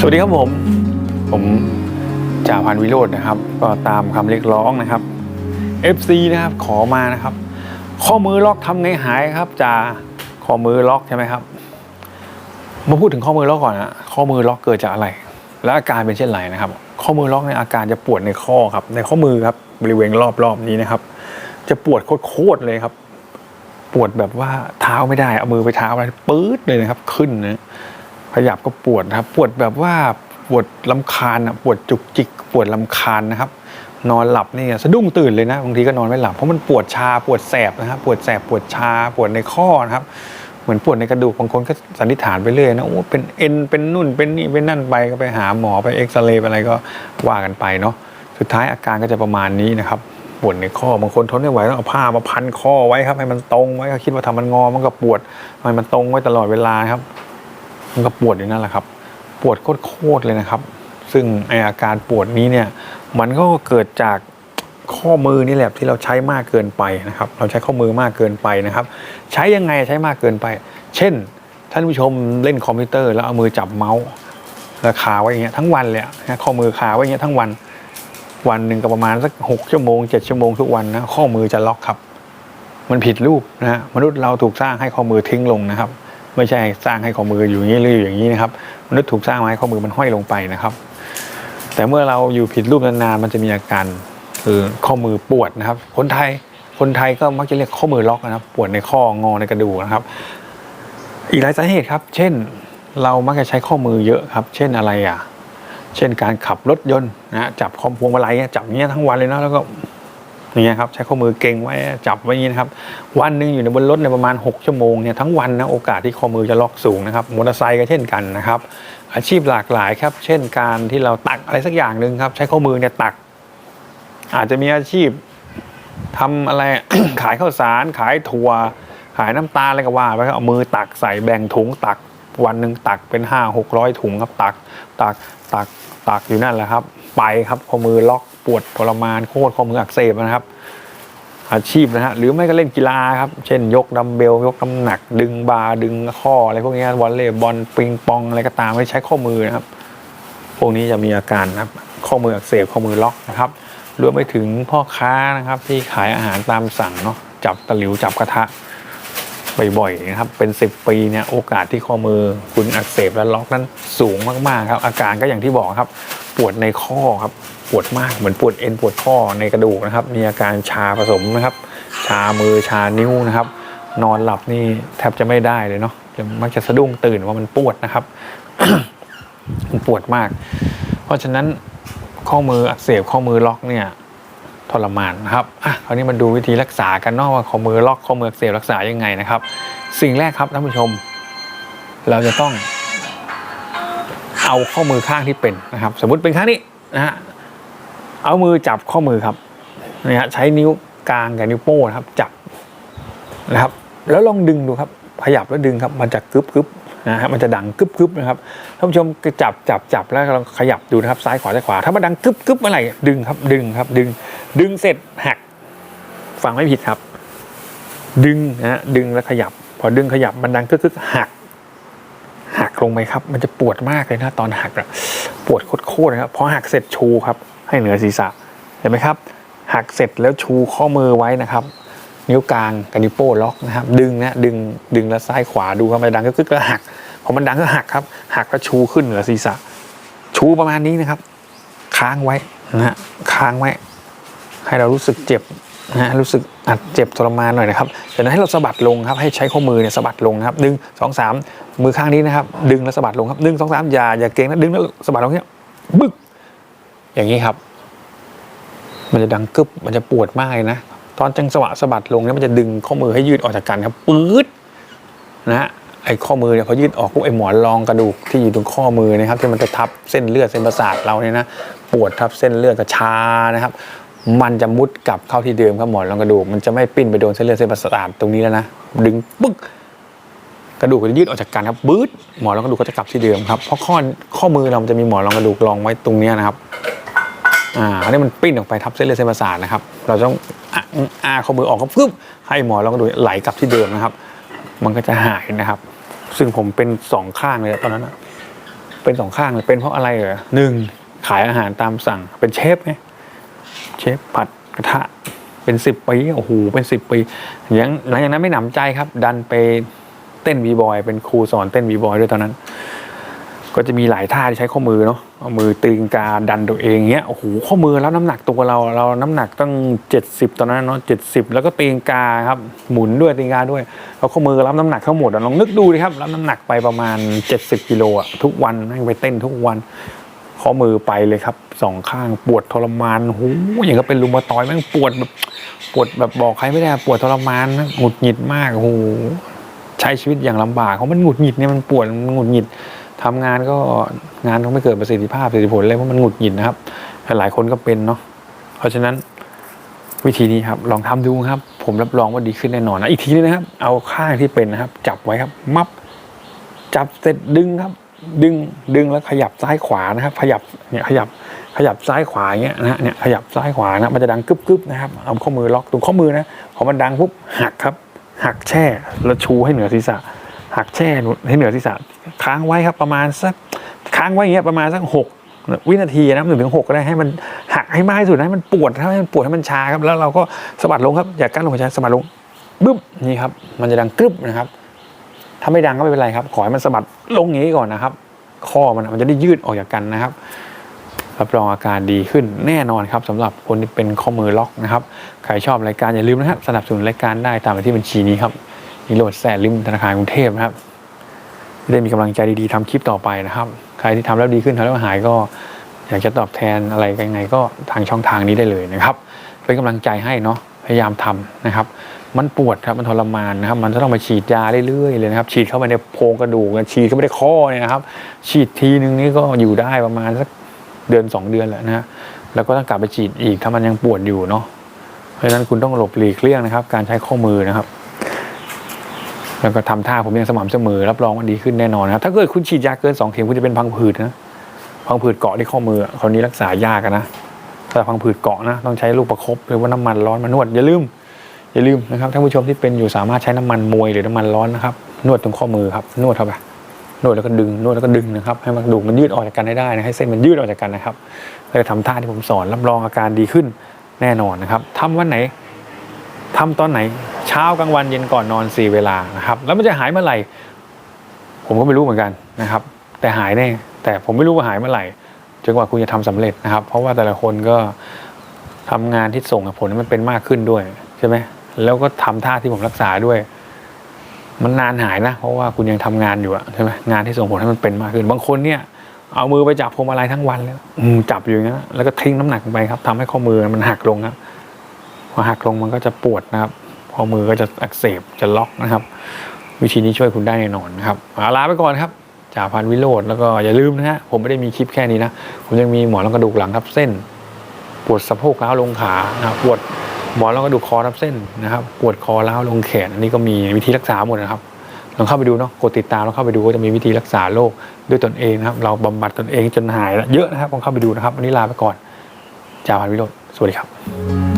สวัสดีครับผม ผมจ่าพันวิโรจน์นะครับ ก็ตามคำเรียกร้องนะครับ FC นะครับขอมานะครับ ข้อมือล็อกทำไงหายครับจ่าข้อมือล็อกใช่ไหมครับ มาพูดถึงข้อมือล็อกก่อนนะข้อมือล็อกเกิดจากอะไร และอาการเป็นเช่นไรนะครับ ข้อมือล็อกในอาการจะปวดในข้อครับ ในข้อมือครับบริเวณรอบๆนี้นะครับ จะปวดโคตรเลยครับ ปวดแบบว่าเท้าไม่ได้เอามือไปเท้าอะไรปื๊ดเลยนะครับ ขึ้นนะ ขยับก็ปวดนะครับ ปวดแบบว่าปวดลำคาญอะปวดจุกจิก ปวดลำคาญนะครับ นอนหลับนี่สะดุ้งตื่นเลยนะบางทีก็นอนไม่หลับเพราะมันปวดชาปวดแสบนะครับปวดแสบปวดชาปวดในข้อนะครับ เหมือนปวดในกระดูกบางคนก็สันนิษฐานไปเรื่อยนะโอ้เป็นเอ็นเป็นนุ่นเป็นนี่เป็นนั่นไปก็ไปหาหมอไปเอ็กซเรย์อะไรก็ว่ากันไปเนาะสุดท้ายอาการก็จะประมาณนี้นะครับปวดในข้อบางคนทนไม่ไหวต้องเอาผ้ามาพันข้อไว้ครับให้มันตรงไว้ก็คิดว่าทำมันงอมันก็ปวดทำไมมันตรงไว้ตลอดเวลาครับ มันก็ปวดอยู่นั่นแหละครับ ปวดโคตรๆเลยนะครับ ซึ่งไออาการปวดนี้เนี่ยมันก็เกิดจากข้อมือนี่แหละที่เราใช้มากเกินไปนะครับ เราใช้ข้อมือมากเกินไปนะครับ ใช้ยังไงใช้มากเกินไป เช่น ท่านผู้ชมเล่นคอมพิวเตอร์ แล้วเอามือจับเมาส์แล้วคาไว้อย่างเงี้ยทั้งวันเลยอะนะข้อมือคาไว้อย่างเงี้ยทั้งวันวันหนึ่งก็ประมาณสักหกชั่วโมงเจ็ดชั่วโมงทุกวันนะข้อมือจะล็อกครับ มันผิดรูปนะฮะมนุษย์เราถูกสร้างให้ข้อมือทิ้งลงนะครับ ไม่ใช่สร้างให้ข้อมืออยู่อย่างนี้หรืออยู่อย่างนี้นะครับมนุษย์ถูกสร้างมาให้ข้อมือมันห้อยลงไปนะครับ แต่เมื่อเราอยู่ผิดรูปนานๆมันจะมีอาการคือข้อมือปวดนะครับ คนไทยคนไทยก็มักจะเรียกข้อมือล็อกนะครับ ปวดในข้องอในกระดูกนะครับ อีกหลายสาเหตุครับ เช่นเรามักจะใช้ข้อมือเยอะครับ เช่นอะไรอะ เช่นการขับรถยนต์นะจับคอมพวงมาลัยจับเงี้ยทั้งวันเลยนะแล้วก็ อย่างเงี้ยครับใช้ข้อมือเก่งไว้จับไว้อย่างนี้นะครับ วันหนึ่งอยู่ในบนรถในประมาณ 6 ชั่วโมงเนี่ยทั้งวันนะโอกาสที่ข้อมือจะล็อกสูงนะครับมอเตอร์ไซค์ก็เช่นกันนะครับ อาชีพหลากหลายครับ เช่นการที่เราตักอะไรสักอย่างหนึ่งครับ ใช้ข้อมือเนี่ยตัก อาจจะมีอาชีพทำอะไรขายข้าวสาร ขายถั่ว ขายน้ำตาลอะไรก็ว่าไปครับเอามือตักใส่แบ่งถุงตักวันหนึ่งตักเป็นห้าหกร้อยถุงครับตักตักตักตักอยู่นั่นแหละครับ ไปครับข้อมือล็อกปวดทรมานโคตรข้อมืออักเสบนะครับ อาชีพนะฮะหรือไม่ก็เล่นกีฬาครับ เช่นยกดัมเบล ยกน้ำหนัก ดึงบาดึงข้ออะไรพวกนี้วอลเลย์บอลปิงปองอะไรก็ตามไม่ใช้ข้อมือนะครับ พวกนี้จะมีอาการนะครับ ข้อมืออักเสบข้อมือล็อกนะครับรวมไปถึงพ่อค้านะครับที่ขายอาหารตามสั่งเนาะจับตะหลิวจับกระทะ บ่อยๆนะครับเป็น 10 ปีเนี่ยโอกาสที่ข้อมือคุณอักเสบและล็อกนั้นสูงมากๆครับอาการก็อย่างที่บอกครับ ปวดในข้อครับปวดมากเหมือนปวดเอ็นปวดข้อในกระดูกนะครับ มีอาการชาผสมนะครับ ชามือชานิ้วนะครับ นอนหลับนี่แทบจะไม่ได้เลยเนาะจะมักจะสะดุ้งตื่นว่ามันปวดนะครับมันปวดมาก เพราะฉะนั้นข้อมืออักเสบข้อมือล็อกเนี่ย ทรมานนะครับอะคราวนี้มาดูวิธีรักษากันเนอกว่าข้อมือล็อกข้อมือเสบรักษายังไงนะครับ สิ่งแรกครับท่านผู้ชม เราจะต้อง เอาข้อมือข้างที่เป็นนะครับ สมมติเป็นข้างนี้นะฮะเอามือจับข้อมือครับนี่ฮะใช้นิ้วกลางกับนิ้วโป้นะครับ จับนะครับ แล้วลองดึงดูครับ ขยับแล้วดึงครับ มันจะกึบกึบนะฮะมันจะดังกึบกึบนะครับท่านผู้ชมจับจับจับแล้วลองขยับดูนะครับ ซ้ายขวาซ้ายขวาถ้ามันดังกึบกึบเมื่อไหร่ดึงครับดึงครับดึง ดึงเสร็จหักฟังไม่ผิดครับ ดึงนะฮะดึงแล้วขยับ พอดึงขยับมันดังกึกกึกหัก หักลงไปครับ มันจะปวดมากเลยนะตอนหักอะปวดโคตรๆนะครับพอหักเสร็จชูครับ ให้เหนือศีรษะเห็นไหมครับ หักเสร็จแล้วชูข้อมือไว้นะครับ นิ้วกลางกับนิ้วโป้ล็อกนะครับ ดึงนะดึงดึงแล้วซ้ายขวาดูครับมันดังก็กึกแล้วหักพอมันดังก็หักครับ หักก็ชูขึ้นเหนือศีรษะ ชูประมาณนี้นะครับ ค้างไว้นะฮะค้างไว้ ให้เรารู้สึกเจ็บนะฮะรู้สึกอัดเจ็บทรมานหน่อยนะครับจากนั้นให้เราสะบัดลงครับให้ใช้ข้อมือเนี่ยสะบัดลงนะครับหนึ่งสองสามมือข้างนี้นะครับ ดึงแล้วสะบัดลงครับหนึ่งสองสามอย่าอย่าเกรงนะดึงแล้วสะบัดลงเนี้ยบึกอย่างนี้ครับ มันจะดังกึบมันจะปวดมากเลยนะตอนจังสวะสะบัดลงเนี่ยมันจะดึงข้อมือให้ยืดออกจากกันครับปื๊ดนะฮะไอ้ข้อมือเนี่ยพอยืดออกปุ๊บไอ้หมอนรองกระดูกที่อยู่ตรงข้อมือนะครับที่มันจะทับเส้นเลือดเส้นประสาทเราเนี่ยนะปวดทับเส้นเลือดกระชานะครับ มันจะมุดกลับเข้าที่เดิมครับหมอนรองกระดูก มันจะไม่ปิ้นไปโดนเส้นเลือดเส้นประสาทตรงนี้แล้วนะ ดึงปึ๊กกระดูกจะยืดออกจากกันครับปื๊ดหมอนรองกระดูกก็จะกลับที่เดิมครับ เพราะข้อข้อมือเรามันจะมีหมอนรองกระดูกรองไว้ตรงนี้นะครับ อ่าอันนี้มันปิ้นออกไปทับเส้นเลือดเส้นประสาทนะครับ เราต้องอ่าข้อมือออกก็ปึ๊บให้หมอนรองกระดูกไหลกลับที่เดิมนะครับ มันก็จะหายนะครับ ซึ่งผมเป็นสองข้างเลยตอนนั้นเป็นสองข้างเลยเป็นเพราะอะไรเหรอหนึ่งขายอาหารตามสั่งเป็นเชฟไง เชฟผัดกระทะเป็นสิบปีโอ้โหเป็นสิบปียังหลังจากนั้นไม่หนำใจครับ ดันไปเต้นวีบอยเป็นครูสอนเต้นวีบอยด้วยตอนนั้น ก็จะมีหลายท่าที่ใช้ข้อมือเนาะเอามือตีนกาดันตัวเองเงี้ยโอ้โหข้อมือแล้วน้ำหนักตัวเราเราน้ำหนักตั้งเจ็ดสิบตอนนั้นเนาะเจ็ดสิบแล้วก็ตีนกาครับหมุนด้วยตีนกาด้วยแล้วข้อมือรับน้ำหนักทั้งหมดลองนึกดูดิครับรับน้ำหนักไปประมาณเจ็ดสิบกิโลอะทุกวันนั่งไปเต้นทุกวัน ข้อมือไปเลยครับสองข้างปวดทรมานโอ้โหอย่างก็เป็นลุมมาตอยแม่งปวดแบบปวดแบบบอกใครไม่ได้ปวดทรมานนะหงุดหงิดมากโอ้โหใช้ชีวิตอย่างลำบากเพราะมันหงุดหงิดเนี่ยมันปวดมันหงุดหงิดทำงานก็งานก็ไม่เกิดประสิทธิภาพประสิทธิผลเลยเพราะมันหงุดหงิดนะครับหลายคนก็เป็นเนาะเพราะฉะนั้นวิธีนี้ครับลองทำดูครับ ผมรับรองว่าดีขึ้นแน่นอนนะอีกทีนึงนะครับ เอาข้างที่เป็นนะครับ จับไว้ครับ มับจับเสร็จดึงครับ ดึงดึงแล้วขยับซ้ายขวานะครับ ขยับเนี่ยขยับขยับซ้ายขวาอย่างเงี้ยนะเนี่ยขยับซ้ายขวานะมันจะดังกึบกึบนะครับเอาข้อมือล็อกตรงข้อมือนะพอมันดังปุ๊บหักครับ หักแช่แล้วชูให้เหนือศีรษะ หักแช่ให้เหนือศีรษะ ค้างไว้ครับประมาณสักค้างไว้อย่างเงี้ยประมาณสักหกวินาทีนะหนึ่งถึงหกก็ได้ให้มันหักให้มากที่สุดให้มันปวดให้มันปวดให้มันชาครับแล้วเราก็สะบัดลงครับอย่ากั้นลงหัวใจสะบัดลงบึ้มนี่ครับมันจะดังกรึบนะครับ ถ้าไม่ดังก็ไม่เป็นไรครับ ขอให้มันสะบัดลงอย่างนี้ก่อนนะครับ ข้อมันมันจะได้ยืดออกจากกันนะครับรับรองอาการดีขึ้นแน่นอนครับสำหรับคนที่เป็นข้อมือล็อกนะครับ ใครชอบรายการอย่าลืมนะครับสนับสนุนรายการได้ตามไปที่บัญชีนี้ครับนิโรธแสนลิมธนาคารกรุงเทพนะครับได้มีกำลังใจดีๆทำคลิปต่อไปนะครับ ใครที่ทำแล้วดีขึ้นทำแล้วหายก็ อยากจะตอบแทนอะไรยังไงก็ทางช่องทางนี้ได้เลยนะครับ เป็นกำลังใจให้เนาะพยายามทำนะครับ มันปวดครับมันทรมานนะครับ มันจะต้องมาฉีดยาเรื่อยๆเลยนะครับ ฉีดเข้าไปในโพรงกระดูกฉีดเข้าไปในข้อเนี่ยนะครับ ฉีดทีนึงนี่ก็อยู่ได้ประมาณสักเดือนสองเดือนแหละนะฮะแล้วก็ต้องกลับไปฉีดอีกถ้ามันยังปวดอยู่เนาะเพราะฉะนั้นคุณต้องหลบหลีกเลี่ยงนะครับ การใช้ข้อมือนะครับแล้วก็ทำท่าผมยังสม่ำเสมอรับรองว่าดีขึ้นแน่นอนนะถ้าเกิดคุณฉีดยาเกินสองเข็มคุณจะเป็นพังผืดนะพังผืดเกาะที่ข้อมือคราวนี้รักษายากนะถ้าพังผืดเกาะนะต้องใช้ลูกประคบหรือว่าน้ำมันร้อนมานวดอย่าลืม อย่าลืมนะครับท่านผู้ชมที่เป็นอยู่สามารถใช้น้ำมันมวยหรือน้ำมันร้อนนะครับนวดตรงข้อมือครับนวดเข้าไปนวดแล้วก็ดึงนวดแล้วก็ดึงนะครับให้มันดูมันยืดออกจากกันให้ได้นะให้เส้นมันยืดออกจากกันนะครับเลยทำท่าที่ผมสอนรับรองอาการดีขึ้นแน่นอนนะครับทำวันไหนทำตอนไหนเช้ากลางวันเย็นก่อนนอนสี่เวลานะครับแล้วมันจะหายเมื่อไหร่ผมก็ไม่รู้เหมือนกันนะครับ แต่หายแน่แต่ผมไม่รู้ว่าหายเมื่อไหร่จนกว่าคุณจะทำสำเร็จนะครับ เพราะว่าแต่ละคนก็ทำงานที่ส่งผลมันเป็นมากขึ้นด้วยใช่ไหม แล้วก็ทำท่าที่ผมรักษาด้วย มันนานหายนะ เพราะว่าคุณยังทำงานอยู่อะใช่ไหมงานที่ส่งผลให้มันเป็นมากขึ้น บางคนเนี่ย เอามือไปจับพวงมาลัยทั้งวันแล้วจับอยู่อย่างนั้นแล้วก็ทิ้งน้ำหนักไปครับทำให้ข้อมือมันหักลงครับพอหักลงมันก็จะปวดนะครับข้อมือก็จะอักเสบจะล็อกนะครับ วิธีนี้ช่วยคุณได้แน่นอนนะครับอาลาไปก่อนครับจ่าพันวิโรธแล้วก็อย่าลืมนะฮะผมไม่ได้มีคลิปแค่นี้นะผมยังมีหมอนรองกระดูกหลังทับเส้น ปวดสะโพกล้าวลงขานะครับปวด หมอนรองกระดูกคอทับเส้นนะครับ ปวดคอล้าวลงแขน อันนี้ก็มีวิธีรักษาหมดนะครับลองเข้าไปดูเนาะกดติดตามแล้วเข้าไปดูก็จะมีวิธีรักษาโรคด้วยตนเองนะครับ เราบำบัดตนเองจนหายเยอะนะครับลองเข้าไปดูนะครับวันนี้ลาไปก่อนจ่าพันวิโรธสวัสดีครับ